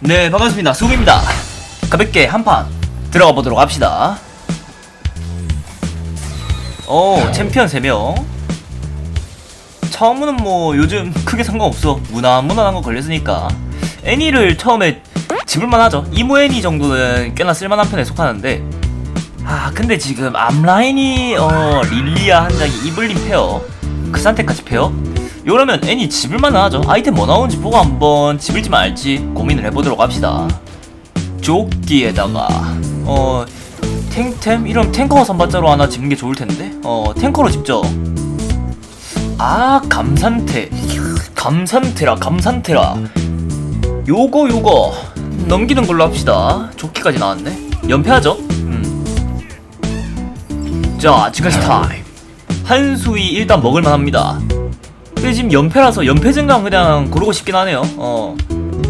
네 반갑습니다. 수고입니다. 가볍게 한 판 들어가 보도록 합시다. 어 챔피언 3명. 처음은 뭐 요즘 크게 상관없어. 무난무난한 거 걸렸으니까. 애니를 처음에 집을만 하죠. 이모 애니 정도는 꽤나 쓸만한 편에 속하는데. 아 근데 지금 앞라인이 어 릴리아 한 장이 이블린 페어. 그 상태까지 페어 이러면 애니 집을만 하죠. 아이템 뭐 나오는지 보고 한번 집을지 말지 고민을 해보도록 합시다. 조끼에다가 어 탱템? 이런 탱커 선발자로 하나 집는 게 좋을 텐데? 어 탱커로 집죠. 아 감산태 감산테라 감산테라. 요거 요거. 넘기는 걸로 합시다. 조끼까지 나왔네. 연패하죠? 음. 자 지금까지 타임. 한수위 일단 먹을만 합니다 근데 지금 연패라서 연패 증강 그냥 고르고 싶긴 하네요. 어.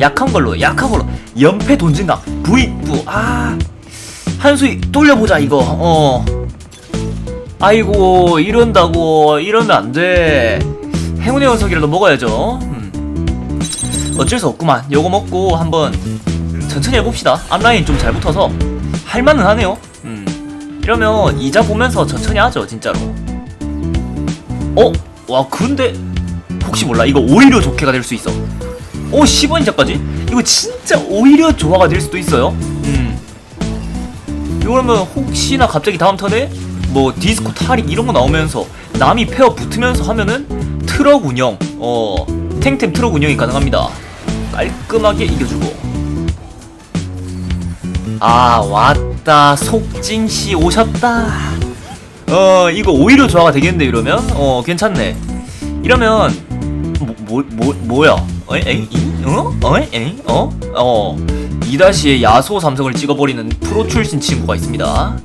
약한 걸로 약한 걸로. 연패 돈 증강. 부익부. 아. 한수위 돌려보자 이거. 어. 아이고 이런다고. 이러면 안돼. 행운의 연석이라도 먹어야죠. 음. 어쩔 수 없구만. 요거 먹고 한번 천천히 해봅시다. 앞라인 좀 잘 붙어서. 할만은 하네요. 음. 이러면 이자 보면서 천천히 하죠 진짜로. 어? 와 근데 혹시 몰라. 이거 오히려 좋게가 될 수 있어. 오 10원이자까지? 이거 진짜 오히려 조화가 될 수도 있어요. 음. 이러면 혹시나 갑자기 다음 턴에 뭐 디스코 타릭 이런 거 나오면서 남이 페어 붙으면서 하면은 트럭 운영 어 탱템 트럭 운영이 가능합니다. 깔끔하게 이겨주고. 아 왔다. 속진씨 오셨다. 어 이거 오히려 조화가 되겠는데 이러면? 어 괜찮네. 이러면 뭐뭐뭐 뭐, 야? 어이 에이 이? 어? 에이 어? 어. 이다시에 야소 삼성을 찍어버리는 프로 출신 친구가 있습니다.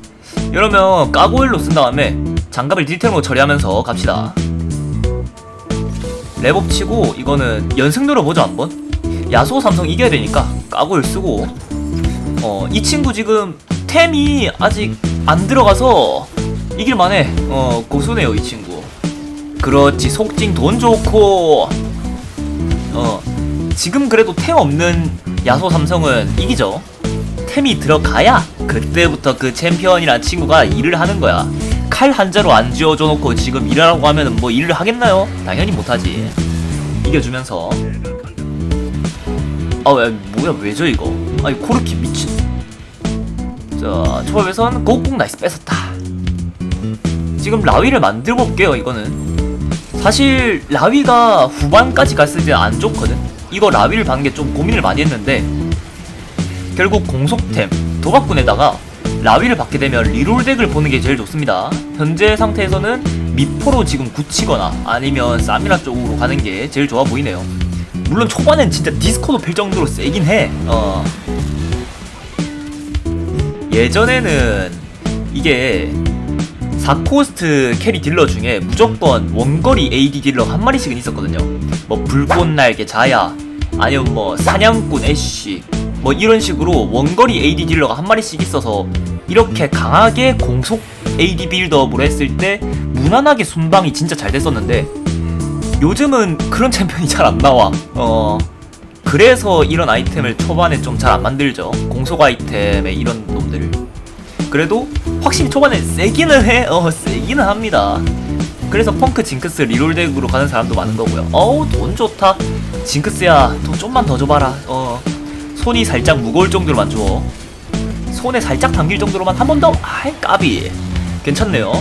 이러면 까고일로 쓴 다음에 장갑을 디테일로 처리하면서 갑시다. 랩업 치고 이거는 연승 들어보죠 한번. 야소 삼성 이겨야 되니까 까고일 쓰고. 어 이 친구 지금 템이 아직 안 들어가서 이길만해. 어 고수네요 이 친구. 그렇지 속징 돈 좋고 어 지금 그래도 템 없는 야소 삼성은 이기죠. 템이 들어가야 그때부터 그 챔피언이란 친구가 일을 하는 거야. 칼 한자로 안 쥐어줘 놓고 지금 일하라고 하면은 뭐 일을 하겠나요? 당연히 못하지. 이겨주면서. 아 왜 뭐야 왜죠 이거? 아니 코르키 미친. 자 초밥에선 고국 나이스 뺏었다. 지금 라위를 만들어 볼게요 이거는 사실 라위가 후반까지 갔을 때 안 좋거든. 이거 라위를 받는 게 좀 고민을 많이 했는데 결국 공속템 도박꾼에다가 라위를 받게 되면 리롤 덱을 보는 게 제일 좋습니다. 현재 상태에서는 미포로 지금 굳히거나 아니면 사미라 쪽으로 가는 게 제일 좋아 보이네요. 물론 초반엔 진짜 디스코도 필 정도로 세긴 해. 어. 예전에는 이게 4코스트 캐리 딜러 중에 무조건 원거리 AD 딜러 한 마리씩은 있었거든요. 뭐 불꽃 날개 자야 아니면 뭐 사냥꾼 애쉬 뭐 이런 식으로 원거리 AD 딜러가 한 마리씩 있어서 이렇게 강하게 공속 AD 빌드업으로 했을 때 무난하게 순방이 진짜 잘 됐었는데 요즘은 그런 챔피언이 잘 안 나와. 어. 그래서 이런 아이템을 초반에 좀 잘 안 만들죠. 공속 아이템의 이런 놈들을. 그래도 확실히 초반에 세기는 해. 어, 세기는 합니다. 그래서 펑크 징크스 리롤 덱으로 가는 사람도 많은 거고요. 어우, 돈 좋다. 징크스야, 돈 좀만 더 줘봐라. 어, 손이 살짝 무거울 정도로만 줘. 손에 살짝 당길 정도로만 한 번 더. 아이, 까비. 괜찮네요.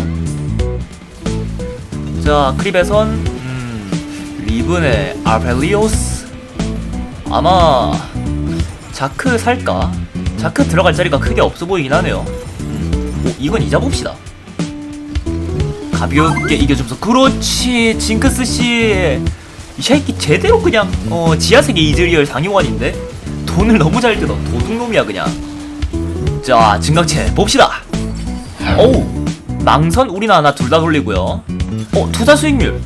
자, 크립에선, 음, 리븐의 아펠리오스. 아마, 자크 살까? 자크 들어갈 자리가 크게 없어 보이긴 하네요. 음, 오, 이건 잊어봅시다. 가볍게 이겨주면서 그렇지 징크스 씨. 이 새끼 제대로 그냥 어 지하세계 이즈리얼 상용환인데 돈을 너무 잘 들어 도둑놈이야 그냥. 자 증강체 봅시다. 어우 망선 우리나 하나 둘 다 돌리고요. 어 투자 수익률.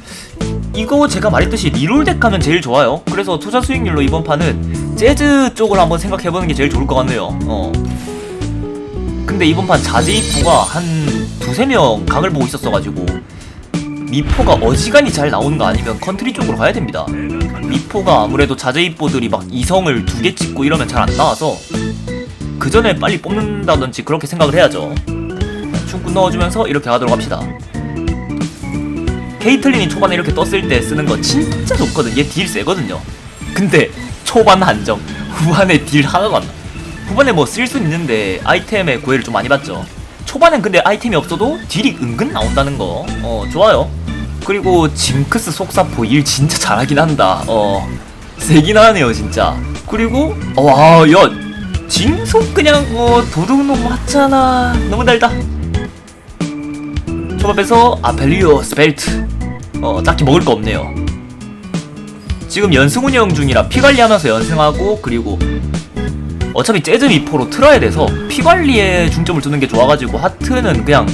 이거 제가 말했듯이 리롤덱 하면 제일 좋아요. 그래서 투자 수익률로 이번 판은 재즈 쪽을 한번 생각해보는 게 제일 좋을 것 같네요. 어. 근데 이번 판 자제입부가 한 두세 명 각을 보고 있었어가지고 미포가 어지간히 잘 나오는 거 아니면 컨트리 쪽으로 가야 됩니다. 미포가 아무래도 자제이포들이 막 이성을 두 개 찍고 이러면 잘 안 나와서 그 전에 빨리 뽑는다든지 그렇게 생각을 해야죠. 충분 넣어주면서 이렇게 가도록 합시다. 케이틀린이 초반에 이렇게 떴을 때 쓰는 거 진짜 좋거든. 얘 딜 세거든요. 근데 초반 한정, 후반에 딜 하나도 안 나. 후반에 뭐쓸수 있는데 아이템의 구애를 좀 많이 받죠. 초반엔 근데 아이템이 없어도 딜이 은근 나온다는 거, 어 좋아요. 그리고 징크스 속사포 일 진짜 잘하긴 한다. 어 세긴 하네요 진짜. 그리고 와야 징속 그냥 뭐 도둑놈 맞잖아. 너무 달다. 초밥에서 아펠리오 스펠트 어 딱히 먹을 거 없네요 지금 연승 운영 중이라 피 관리하면서 연승하고 그리고 어차피 재즈 미포로 틀어야 돼서 피 관리에 중점을 두는 게 좋아가지고 하트는 그냥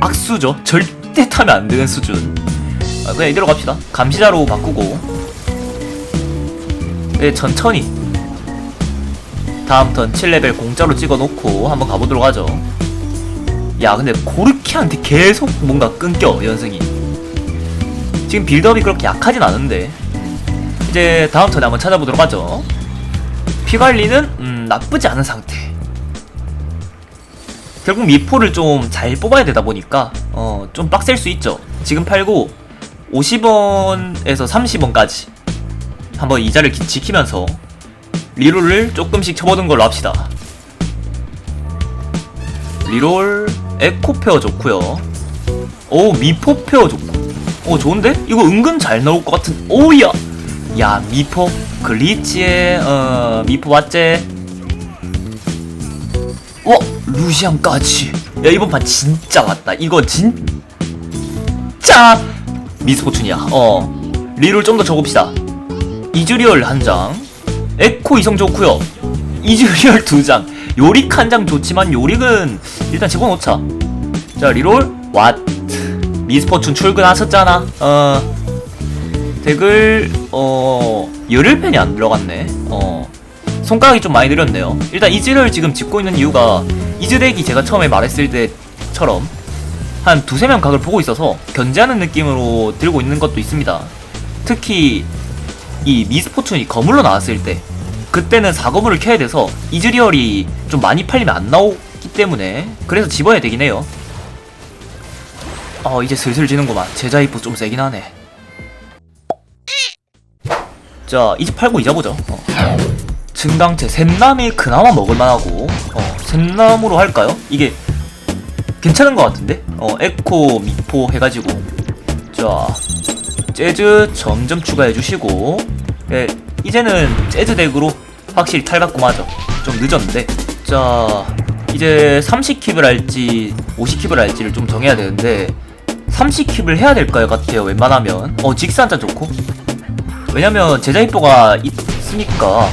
악수죠. 절대 타면 안 되는 수준. 아, 그냥 이대로 갑시다. 감시자로 바꾸고. 네 천천히. 다음 턴 7레벨 공짜로 찍어놓고 한번 가보도록 하죠. 야 근데 고르키한테 계속 뭔가 끊겨 연승이. 지금 빌드업이 그렇게 약하진 않은데. 이제 다음 턴에 한번 찾아보도록 하죠 피 관리는 음, 나쁘지 않은 상태. 결국 미포를 좀 잘 뽑아야 되다 보니까 어, 좀 빡셀 수 있죠. 지금 팔고 50원에서 30원까지 한번 이자를 기- 지키면서 리롤을 조금씩 쳐보는 걸로 합시다. 리롤 에코페어 좋고요. 오 미포페어 좋고. 오 좋은데? 이거 은근 잘 나올 것 같은 오야 야 미포? 글리치에 어 미포 맞제 와 루시안까지. 야 이번 판 진짜 맞다. 이거 진짜 미스포춘이야. 어. 리롤 좀 더 적읍시다. 이즈리얼 한장. 에코 이성 좋고요. 이즈리얼 두장. 요릭 한 장 좋지만 요릭은 일단 집어넣자. 자 리롤 왓 미스포춘 출근하셨잖아. 어 덱을 어 열흘 펜이 안 들어갔네. 어 손가락이 좀 많이 느렸네요. 일단 이즈를 지금 짚고 있는 이유가 이즈 덱이 제가 처음에 말했을 때처럼 한 두세 명 각을 보고 있어서 견제하는 느낌으로 들고 있는 것도 있습니다. 특히 이 미스포춘이 거물로 나왔을 때 그때는 4거물을 켜야 돼서 이즈리얼이 좀 많이 팔리면 안 나오기 때문에 그래서 집어야 되긴 해요. 어 이제 슬슬 지는구만. 제자 입부 좀 세긴 하네 자 이제 팔고 이자 보죠. 어. 증강체 샘남이 그나마 먹을만하고 어 샘남으로 할까요? 이게 괜찮은 것 같은데? 어 에코 미포 해가지고. 자 재즈 점점 추가해 주시고. 네, 이제는 재즈 덱으로 확실히 탈바꿈하죠. 좀 늦었는데. 자 이제 30킵을 할지 50킵을 할지를 좀 정해야 되는데 30킵을 해야 될 것 같아요 웬만하면. 어 한잔 좋고 왜냐면 제자 히포가 있으니까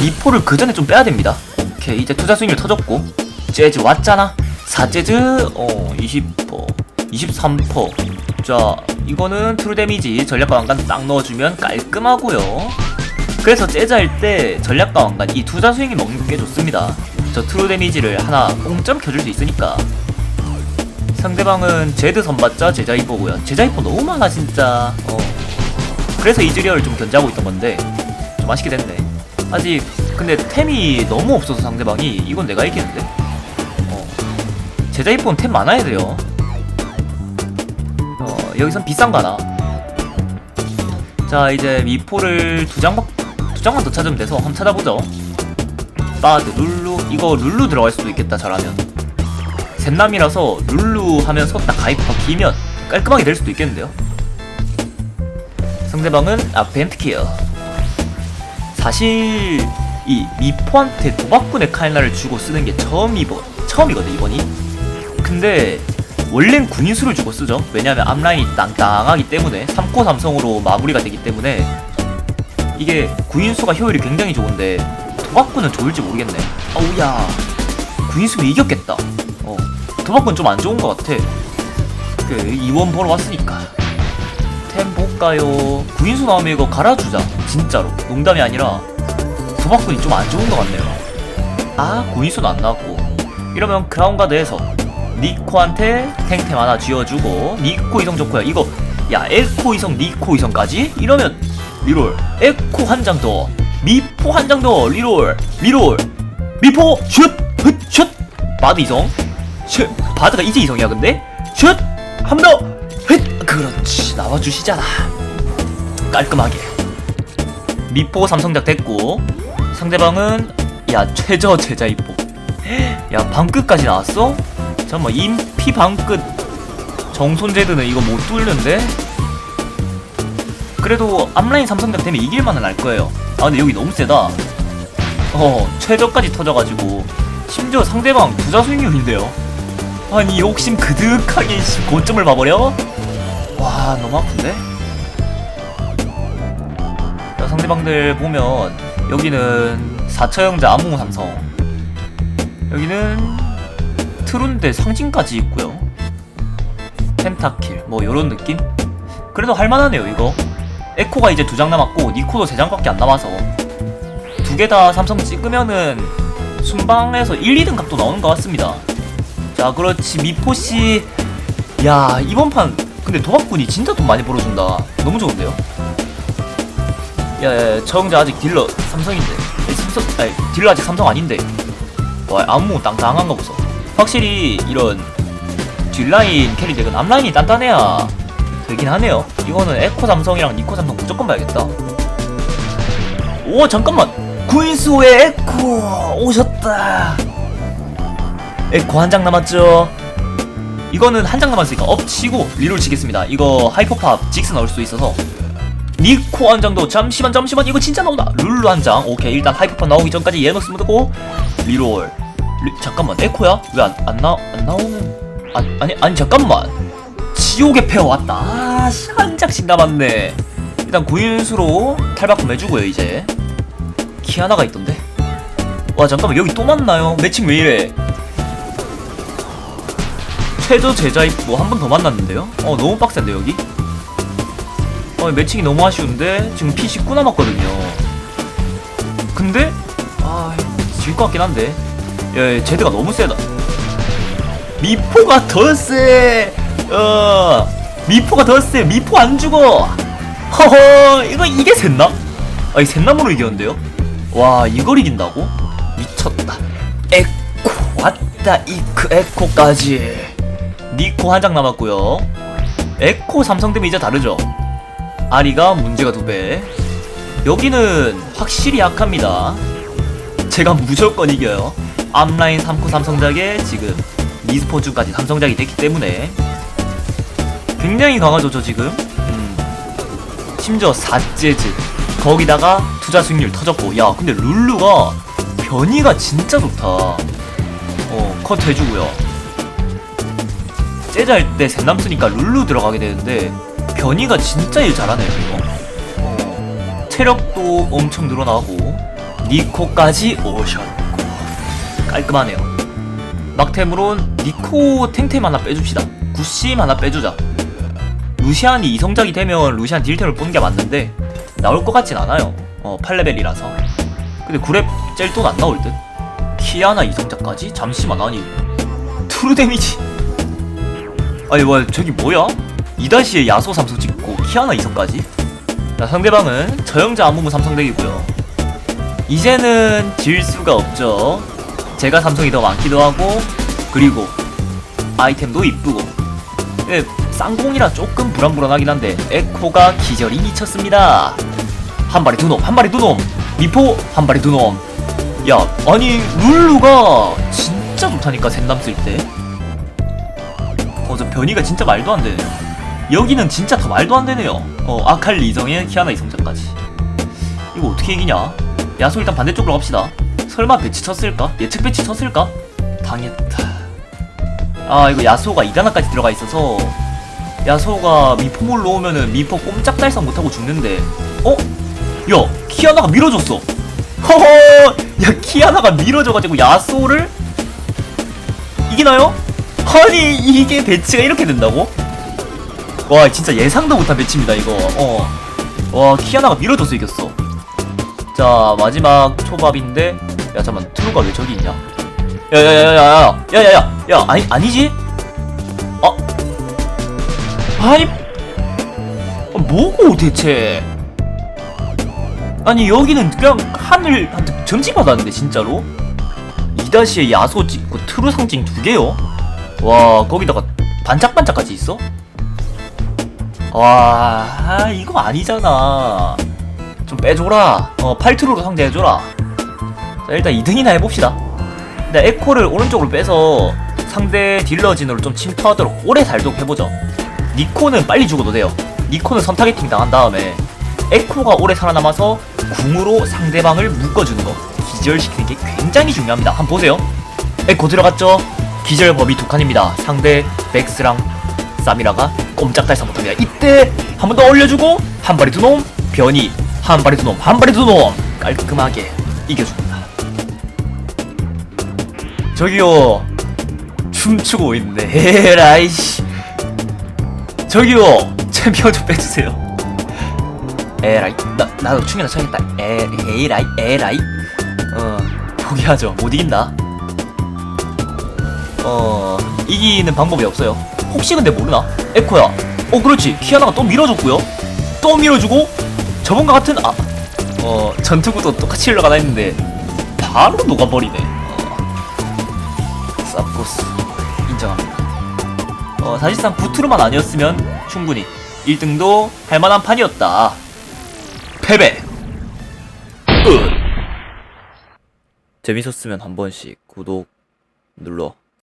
미포를 그 전에 좀 빼야 됩니다. 오케이 이제 투자 수익률 터졌고. 재즈 왔잖아. 4재즈? 어 20%, 23%. 자 이거는 트루 데미지 전략과 왕관 딱 넣어주면 깔끔하고요. 그래서 재즈 할 때 전략과 왕관 이 투자 수익이 먹는 게 좋습니다. 저 트루 데미지를 하나 공점 켜줄 수 있으니까. 상대방은 제드 선봤자 제자 히포고요. 제자 히포 너무 많아 진짜. 어 그래서 이즈리얼을 좀 견제하고 있던 건데 좀 아쉽게 됐네. 아직 근데 템이 너무 없어서 상대방이 이건 내가 이기는데? 어. 제자 히포는 템 많아야 돼요. 어 여기선 비싼 거 하나. 자 이제 미포를 두 장만 두 장만 더 찾으면 돼서 한번 찾아보죠. 바드 룰루 이거 룰루 들어갈 수도 있겠다 잘하면. 셋남이라서 룰루 하면서 딱 가입파 기면 깔끔하게 될 수도 있겠는데요 상대방은 아펜트 키어 사실 이 미포한테 도박꾼의 칼날을 주고 쓰는 게 처음이거, 처음이거든 이번이. 근데 원래는 군인수를 주고 쓰죠. 왜냐면 앞라인이 땅땅하기 때문에 3코 삼성으로 마무리가 되기 때문에 이게 구인수가 효율이 굉장히 좋은데 도박꾼은 좋을지 모르겠네. 어우야 구인수면 이겼겠다. 어 도박꾼 좀 안 좋은 것 같아. 그 이원 보러 왔으니까 템 볼까요? 구인수 나오면 이거 갈아주자 진짜로. 농담이 아니라 도박꾼이 좀 안 좋은 것 같네요. 아 구인수는 안 나왔고. 이러면 크라운가드에서 니코한테 탱템 하나 쥐어주고 니코 이성 좋고요. 이거 야 에코 이성 니코 이성까지? 이러면 리롤. 에코 한 장 더. 미포 한 장 더. 리롤 리롤. 미포 슛 슛 슛. 바드 이성. 슛. 바드가 이제 이성이야 근데. 슛 한번더헷 그렇지. 나와주시잖아. 깔끔하게. 미포 삼성작 됐고 상대방은 야 최저 제자 이포. 야 방끝까지 나왔어? 잠깐만 인피 방끝. 정손제드는 이거 못 뚫는데? 그래도 앞라인 삼성작 되면 이길만은 할 거예요. 아 근데 여기 너무 세다. 어 최저까지 터져가지고 심지어 상대방 부자 수익률인데요. 아니 욕심 그득하게 씨, 고점을 봐버려? 와 너무 아픈데? 자, 상대방들 보면 여기는 4처형자 암호 삼성 여기는 트룬데 상징까지 있고요. 펜타킬 뭐 요런 느낌? 그래도 할만하네요 이거. 에코가 이제 두 장 남았고 니코도 세 장밖에 안 남아서. 두 개 다 삼성 찍으면은 순방에서 1, 2등 각도 나오는 것 같습니다. 자 그렇지 미포씨. 야 이번 판 근데 도박꾼이 진짜 돈 많이 벌어준다. 너무 좋은데요? 야야 처형자 아직 딜러 삼성인데. 삼성 아니 딜러 아직 삼성 아닌데. 와 안무 땅땅한 거 보소. 확실히 이런 뒷라인 캐리덱은 앞라인이 단단해야 되긴 하네요. 이거는 에코 삼성이랑 니코 삼성 무조건 봐야겠다. 오 잠깐만! 구인수의 에코! 오셨다! 에코 한 장 남았죠 이거는 한 장 남았으니까 업 치고 리롤 치겠습니다. 이거 하이퍼팝 직스 나올 수 있어서. 니코 한 장도 잠시만 잠시만. 이거 진짜 나온다. 룰루 한 장. 오케이. 일단 하이퍼팝 나오기 전까지 얘 넣으면 되고. 리롤. 리, 잠깐만. 에코야? 왜 안 안 나 안 나오는? 아, 아니 아니 잠깐만. 지옥의 페어 왔다. 아씨 한 장씩 남았네. 일단 구인수로 탈바꿈 해주고요 이제. 키아나가 있던데. 와 잠깐만. 여기 또 만나요? 매칭 왜 이래 최저 제자 입고 한번 더 만났는데요 어 너무 빡센데 여기 어 매칭이 너무 아쉬운데 지금 P19 남았거든요 근데 아질 것 같긴 한데 야, 야 제드가 너무 세다 미포가 더 세. 어, 미포가 더 세. 미포 안 죽어. 허허, 이거 이게 셋나? 아, 이 셋나무로 이겼는데요? 와, 이걸 이긴다고? 미쳤다. 에코 왔다. 이크 에코까지. 니코 한 장 남았고요. 에코 삼성 되면 이제 다르죠. 아리가 문제가 두 배. 여기는 확실히 약합니다. 제가 무조건 이겨요. 앞라인 3코 삼성작에 지금 미스포츠까지 삼성작이 됐기 때문에 굉장히 강하죠 저 지금 음. 심지어 4재즈 거기다가 투자 수익률 터졌고 야 근데 룰루가 변이가 진짜 좋다 어컷 해주고요 재즈 할때 셋남 쓰니까 룰루 들어가게 되는데 변이가 진짜 일 잘하네요 이거. 어, 체력도 엄청 늘어나고 니코까지 오셨고. 깔끔하네요. 막템으론 니코 탱템 하나 빼줍시다. 구심 하나 빼주자. 루시안이 이성작이 되면 루시안 딜템을 뽑는 게 맞는데 나올 것 같진 않아요. 어 8레벨이라서. 근데 구랩 젤돈 안 나올 듯? 키아나 이성작까지? 잠시만 아니 트루 데미지 아니 와 저기 뭐야? 2다시에 야소 삼성 찍고 키아나 이성까지? 자 상대방은 저영자 안무무 삼성덱이고요. 이제는 질 수가 없죠. 제가 삼성이 더 많기도 하고 그리고 아이템도 이쁘고. 예, 쌍공이라 조금 불안불안하긴 한데 에코가 기절이 미쳤습니다. 한 발에 두놈 한 발에 두놈. 미포 한 발에 두놈. 야 아니 룰루가 진짜 좋다니까 샌담 쓸때 변이가 진짜 말도 안 되네요 여기는 진짜 더 말도 안 되네요 어 아칼리 이성에 키아나 이성장까지 이거 어떻게 이기냐 야소 일단 반대쪽으로 갑시다 설마 배치 쳤을까? 예측 배치 쳤을까? 당했다. 아 이거 야소가 이가나까지 들어가 있어서 야소가 미포몰 놓으면은 미포 꼼짝달싹 못하고 죽는데 어? 야 키아나가 밀어줬어 허허 야 키아나가 밀어줘가지고 야소를 이기나요? 아니 이게 배치가 이렇게 된다고? 와 진짜 예상도 못한 배치입니다 이거. 어와 키아나가 밀어줘서 이겼어. 자 마지막 초밥인데 야 잠만 트루가 왜 저기 있냐? 야야야야야 야야야 야 아니 아니지? 어? 아니 아, 뭐고 대체? 아니 여기는 그냥 하늘한테 점지 받았는데 진짜로? 2-의 야소 찍고 트루 상징 두 개요 와 거기다가 반짝반짝까지 있어? 와 아, 이거 아니잖아. 좀 빼줘라. 어 8트루로 상대해줘라. 자 일단 2등이나 해봅시다. 근데 에코를 오른쪽으로 빼서 상대 딜러 진으로 좀 침투하도록 오래 살도록 해보죠. 니코는 빨리 죽어도 돼요. 니코는 선타겟팅 당한 다음에 에코가 오래 살아남아서 궁으로 상대방을 묶어주는 거. 기절시키는 게 굉장히 중요합니다. 한번 보세요. 에코 들어갔죠 기절 범위 두 칸입니다. 상대 백스랑 사미라가 꼼짝 달싹 못합니다. 이때 한 번 더 올려주고 한 발에 두놈 변이 한 발에 두놈 한 발에 두놈 깔끔하게 이겨줍니다. 저기요 춤추고 있네. 에라이씨. 저기요 챔피언 좀 빼주세요. 에라이. 나 나도 춤이나 춰야겠다. 에 에라이 에라이. 어 포기하죠. 못 이긴다 어 이기는 방법이 없어요. 혹시 근데 모르나? 에코야. 어 그렇지. 키아나가 또 밀어줬고요. 또 밀어주고 저번과 같은 아 어 전투구도 똑같이 흘러가나 했는데 바로 녹아버리네. 어. 쌉고스. 인정합니다. 어 사실상 부트로만 아니었으면 충분히 1등도 할만한 판이었다. 패배. 끝. 재밌었으면 한 번씩 구독 눌러